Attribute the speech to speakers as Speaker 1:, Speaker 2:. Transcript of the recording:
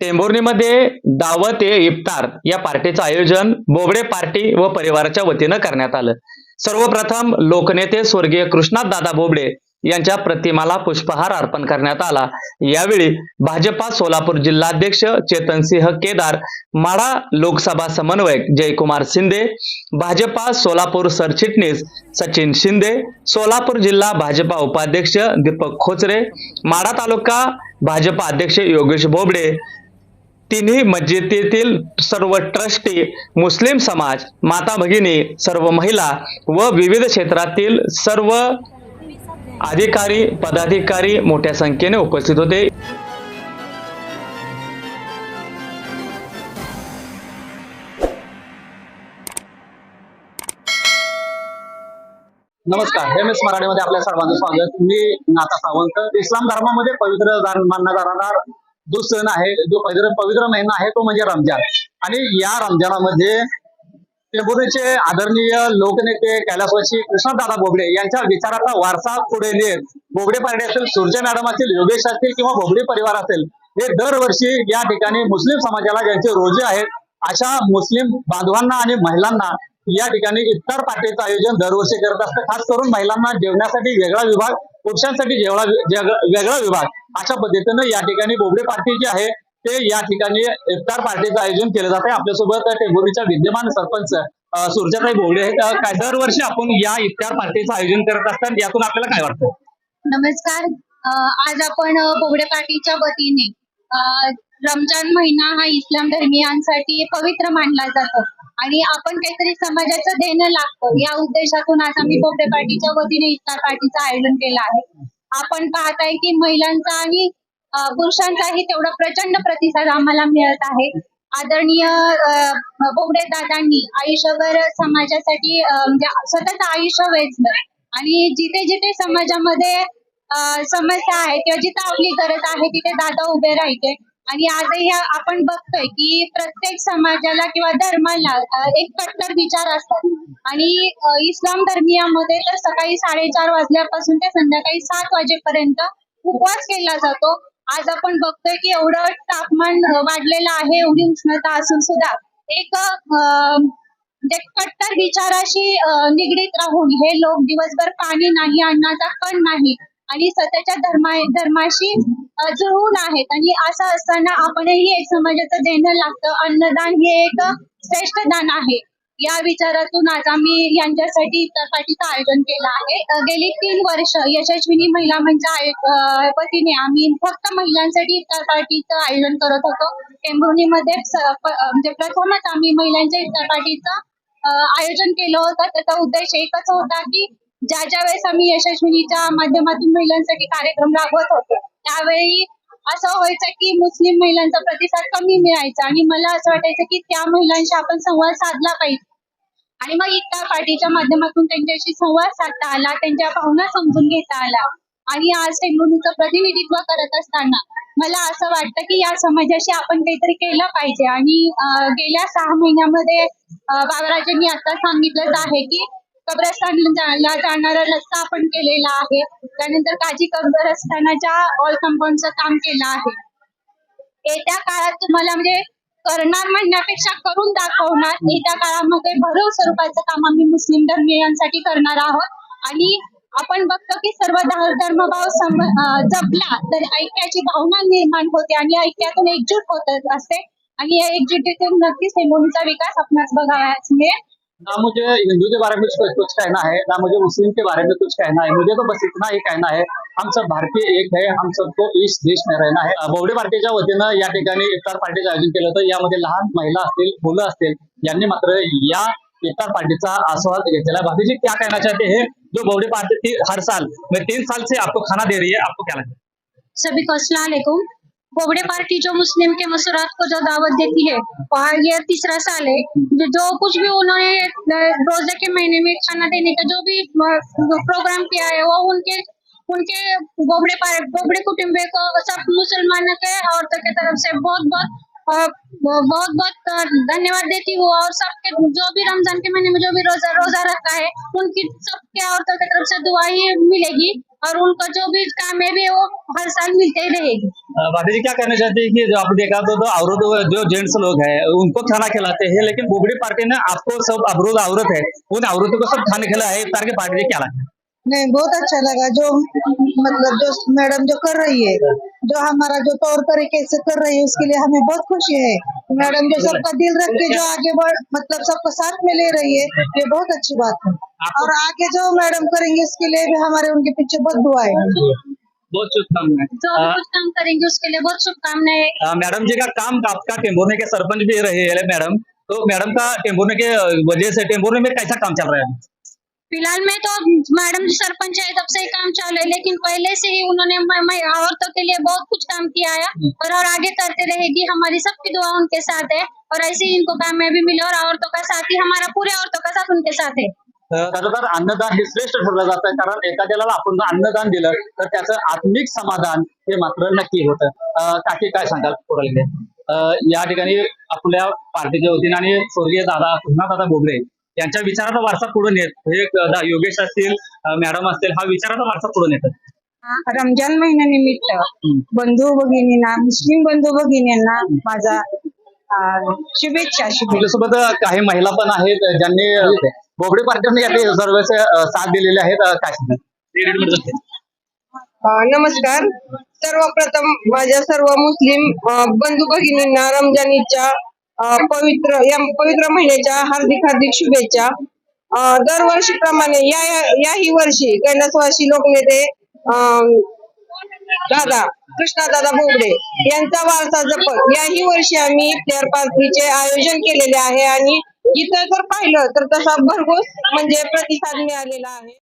Speaker 1: टेंभुर्णीमध्ये दावत ए इफ्तार या पार्टीचं आयोजन बोबडे पार्टी व परिवाराच्या वतीनं करण्यात आलं. सर्वप्रथम लोकनेते स्वर्गीय कृष्णात दादा बोबडे यांच्या प्रतिमाला पुष्पहार अर्पण करण्यात आला. यावेळी भाजपा सोलापूर जिल्हाध्यक्ष चेतनसिंह केदार माढा लोकसभा समन्वयक जयकुमार शिंदे भाजपा सोलापूर सरचिटणीस सचिन शिंदे सोलापूर जिल्हा भाजपा उपाध्यक्ष दीपक खोचरे माढा तालुका भाजपा अध्यक्ष योगेश बोबडे तिन्ही मस्जिदीतील सर्व ट्रस्टी मुस्लिम समाज माता भगिनी सर्व महिला व विविध क्षेत्रातील सर्व अधिकारी पदाधिकारी मोठ्या संख्येने उपस्थित होते. नमस्कार एम एस मराठीमध्ये आपल्या सर्वांचं स्वागत. मी नाता सावंत. इस्लाम धर्मामध्ये पवित्र मानला जाणारा जो सण आहे जो पवित्र पवित्र महिना आहे तो म्हणजे रमजान. आणि या रमजानामध्ये टेंभुर्णीचे आदरणीय लोकनेते कैलासवासी कृष्णदादा बोबडे यांच्या विचाराचा वारसा पुढे नेत बोबडे पार्टी असेल सूर्य मॅडम असतील योगेश असतील किंवा बोबडे परिवार असेल हे दरवर्षी या ठिकाणी मुस्लिम समाजाला ज्यांचे रोजे आहेत अशा मुस्लिम बांधवांना आणि महिलांना या ठिकाणी इतर पार्टीचं आयोजन दरवर्षी करत असतं. खास करून महिलांना जेवण्यासाठी वेगळा विभाग पुरुषांसाठी जेवढा वेगळा विभाग. अशा पद्धतीनं या ठिकाणी बोबडे पार्टी जे आहे ते या ठिकाणी इफ्तार पार्टीचं आयोजन केलं जात आहे आपल्यासोबत टेंभुरीच्या विद्यमान सरपंच सुरजाताई बोबडे आहेत. काय दरवर्षी आपण या इफ्तार पार्टीचं आयोजन करत असतात यातून आपल्याला काय वाटतं?
Speaker 2: नमस्कार. आज आपण बोबडे पार्टीच्या वतीने रमजान महिना हा इस्लाम धर्मियांसाठी पवित्र मानला जातो. आणि आपण काहीतरी समाजाचं देणं लागतं या उद्देशातून आज आम्ही बोबडे पार्टीच्या वतीने इफ्तार पार्टीचं आयोजन केलं आहे. आपण पाहताय की महिलांचा आणि पुरुषांचाही तेवढा प्रचंड प्रतिसाद आम्हाला मिळत आहे. आदरणीय बोबडे दादांनी आयुष्यभर समाजासाठी म्हणजे स्वतःचं आयुष्य वेचलं आणि जिथे जिथे समाजामध्ये समस्या आहे किंवा जिथे आपली गरज आहे तिथे दादा उभे राहायचे. आणि आजही आपण बघतोय की प्रत्येक समाजाला किंवा धर्माला एक कट्टर विचार असतात आणि इस्लाम धर्मियामध्ये तर सकाळी साडेचार वाजल्यापासून ते संध्याकाळी सात वाजेपर्यंत उपवास केला जातो. आज आपण बघतोय की एवढं तापमान वाढलेलं आहे एवढी उष्णता असून सुद्धा. एक म्हणजे कट्टर विचाराशी निगडीत राहून हे लोक दिवसभर पाणी नाही अन्नाचा कण नाही. आणि स्वतःच्या धर्मा धर्माशी जुळून आहेत. आणि असं असताना आपणही एक समाजाचं देणं लागतं. अन्नदान हे एक श्रेष्ठ दान आहे. या विचारातून आज आम्ही यांच्यासाठी इफ्तार पार्टीचं आयोजन केलं आहे. गेली तीन वर्ष यशस्विनी महिला मंच वतीने आम्ही फक्त महिलांसाठी इतर पार्टीचं आयोजन करत होतो. टेंभुर्णीमध्ये म्हणजे प्रथमच आम्ही महिलांच्या इतर पार्टीचं आयोजन केलं होतं. त्याचा उद्देश एकच होता की ज्या ज्या वेळेस आम्ही यशस्विनीच्या माध्यमातून महिलांसाठी कार्यक्रम राबवत होतो त्यावेळी असं व्हायचं की मुस्लिम महिलांचा प्रतिसाद कमी मिळायचा. आणि मला असं वाटायचं की त्या महिलांशी आपण संवाद साधला पाहिजे. आणि मग इफ्तार पार्टीच्या माध्यमातून त्यांच्याशी संवाद साधता आला त्यांच्या भावना समजून घेता आला. आणि आज टेंगुनीचं प्रतिनिधित्व करत असताना मला असं वाटतं की या समाजाशी आपण काहीतरी केलं पाहिजे. आणि गेल्या सहा महिन्यामध्ये अं, बाबराजांनी आता सांगितलंच आहे की कब्रस्तानला जाणारा रस्ता आपण केलेला आहे. त्यानंतर काजी कब्रस्तानाच्या ऑल कंपाऊंडचं काम केलं आहे. येत्या काळात तुम्हाला म्हणजे करणार म्हणण्यापेक्षा करून दाखवणार. येत्या काळामध्ये भरव स्वरूपाचं काम आम्ही मुस्लिम धर्मियांसाठी करणार आहोत. आणि आपण बघतो की सर्व धर्मभाव सम- जपला तर ऐक्याची भावना निर्माण होते आणि ऐक्यातून एकजूट होत असते आणि या एकजुटीतून नक्कीच हेमोनीचा विकास आपणास बघावयास मिळेल.
Speaker 1: ना मुझे हिंदू के बारे में कुछ कुछ कहना है ना मुझे मुस्लिम के बारे में कुछ कहना है। मुझे तो बस इतना ही कहना है हम सब भारतीय एक है हम सबको इस देश में रहना है। बोवडे पार्टीच्या वतीनं या ठिकाणी इफ्तार पार्टीचं आयोजन केलं होतं. यामध्ये लहान महिला असतील मुलं असतील यांनी मात्र या इफ्तार पार्टीचा आस्वाद घेतलेला है जी क्या कहना चाहते हैं? जो बोवडे पार्टी हर साल मैं तीन साल से आपको खाना दे रही है आपको क्या लगता है?
Speaker 2: सभी को असला बोबड़े पार्टी जो मुस्लिम के मसूरात को जो दावत देती है वहाँ ये तीसरा साल है जो जो कुछ भी उन्होंने रोज़े के महीने में खाना देने का जो भी प्रोग्राम किया है वो उनके उनके बोबड़े पार- बोबड़े कुटुम्बे को सब मुसलमानों के औरतों के तरफ़ से बहुत बहुत बहुत बहुत धन्यवाद देती हूँ और सबके जो भी रमज़ान के महीने में जो भी रोजा रोजा रखा है उनकी सबके औरतों की तरफ़ से दुआ ही मिलेगी। और उनको जो भी काम है भी वो हर साल मिलते ही रहेगी।
Speaker 1: भाभी जी क्या कहना चाहते है कि जो आप देखा तो, तो अवरोध जो जेंट्स लोग हैं उनको खाना खिलाते हैं लेकिन बोगड़ी पार्टी ने आपको सब अवरोध अवरोध है। उन अवरोधों को सब खाना खिलाया है पार्टी ने क्या है
Speaker 3: नहीं बहुत अच्छा लगा जो मतलब जो मैडम जो कर रही है जो हमारा जो तौर तरीके से कर रही है उसके लिए हमें बहुत खुशी है। मैडम जो सबका दिल रख के जो आगे बढ़ मतलब सबको साथ में ले रही है ये बहुत अच्छी बात है। और आगे जो मैडम करेंगे उसके लिए भी हमारे उनके पीछे बहुत दुआएँ हैं।
Speaker 1: बहुत शुभकामनाएँ।
Speaker 2: जो कुछ काम करेंगे उसके लिए बहुत शुभकामनाएँ।
Speaker 1: मैडम जी का काम आपका टेम्बोरने के सरपंच भी रहे मैडम। तो मैडम का टेम्बोरने के वजह से टेम्बोरने में कैसा काम चल रहा है?
Speaker 2: फिलहाल में तो मैडम जी सरपंच है तब से ही काम चालू है लेकिन पहले से ही उन्होंने म- म- औरतों के लिए बहुत कुछ काम किया है और और आगे करते रहेगी हमारी सबकी दुआ उनके साथ है और ऐसे ही इनको कामयाबी मिले और औरतों का साथ ही हमारा पूरे औरतों का साथ उनके साथ है।
Speaker 1: खरं तर अन्नदान हे श्रेष्ठ ठरलं जातं कारण एखाद्याला आपण अन्नदान दिलं तर त्याचं आत्मिक समाधान हे मात्र नक्की होतं. काकी काय सांगाल पुढे या ठिकाणी आपल्या पार्टीच्या वतीने आणि स्वर्गीय दादा दादा बोबडे यांच्या विचाराचा वारसा पुढे नेत हे एक दा- योगेश असतील मॅडम असतील हा विचाराचा वारसा पुढे नेतात.
Speaker 3: रमजान महिन्यानिमित्त बंधू भगिनींना मुस्लिम बंधू भगिनींना माझा शुभेच्छा शुभेच्छा.
Speaker 1: आपल्यासोबत काही महिला पण आहेत ज्यांनी बोबडे पार्टीने याचे सर्वच साथ दिलेले आहेत काय
Speaker 4: नमस्कार. सर्वप्रथम माझ्या सर्व मुस्लिम बंधू भगिनींना रमजानीच्या पवित्र या पवित्र महिन्याच्या हार्दिक हार्दिक शुभेच्छा. दरवर्षीप्रमाणे या याही वर्षी कैलासवासी लोकनेते अ, दादा कृष्णादादा बोबडे यांचा वारसा जपत याही वर्षी आम्ही इफ्तार पार्टीचे आयोजन केलेले आहे. आणि इथं जर पाहिलं तर तसा भरघोस म्हणजे प्रतिसाद मिळालेला आहे.